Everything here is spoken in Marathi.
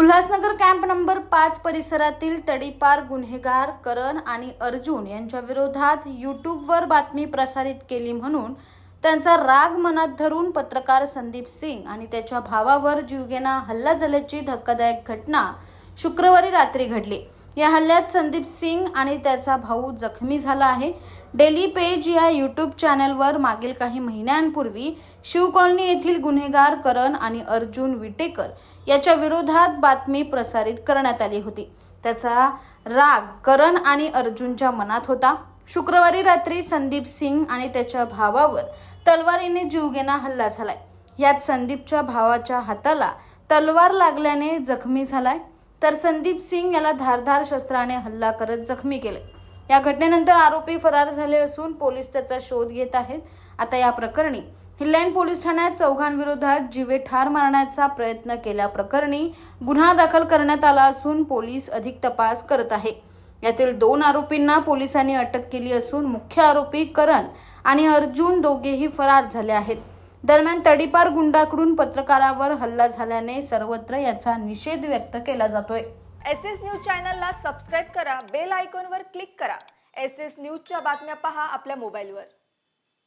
उल्हासनगर कॅम्प नंबर पाच परिसरातील तडीपार गुन्हेगार करण आणि अर्जुन यांच्या विरोधात युट्यूबवर बातमी प्रसारित केली म्हणून त्यांचा राग मनात धरून पत्रकार संदीप सिंग आणि त्याच्या भावावर जीवघेणा हल्ला झाल्याची धक्कादायक घटना शुक्रवारी रात्री घडली. या हल्ल्यात संदीप सिंग आणि त्याचा भाऊ जखमी झाला आहे. डेली पेज या यूट्यूब चॅनलवर मागील काही महिन्यांपूर्वी शिवकॉलनी येथील गुन्हेगार करण आणि अर्जुन विटेकर याच्या विरोधात बातमी प्रसारित करण्यात आली होती. त्याचा राग करण आणि अर्जुनच्या मनात होता. शुक्रवारी रात्री संदीप सिंग आणि त्याच्या भावावर तलवारीने जीवघेणा हल्ला झालाय. यात संदीपच्या भावाच्या हाताला तलवार लागल्याने जखमी झालाय. तर संदीप सिंग याला धारधार शस्त्राने हल्ला करत जखमी केले. या घटनेनंतर आरोपी फरार झाले असून पोलीस त्याचा शोध घेत आहेत. आता या प्रकरणी हिल्लाईन पोलीस ठाण्यात चौघांविरोधात जीवे ठार मारण्याचा प्रयत्न केल्याप्रकरणी गुन्हा दाखल करण्यात आला असून पोलीस अधिक तपास करत आहे. यातील दोन आरोपींना पोलिसांनी अटक केली असून मुख्य आरोपी करण आणि अर्जुन दोघेही फरार झाले आहेत. दरम्यान तडीपार गुंडाकडून पत्रकारावर हल्ला झाल्याने सर्वत्र याचा निषेध व्यक्त केला जातोय. एस एस न्यूज चॅनलला सबस्क्राईब करा बेल आयकॉनवर क्लिक करा. एस एस न्यूजच्या बातम्या पहा आपल्या मोबाईलवर.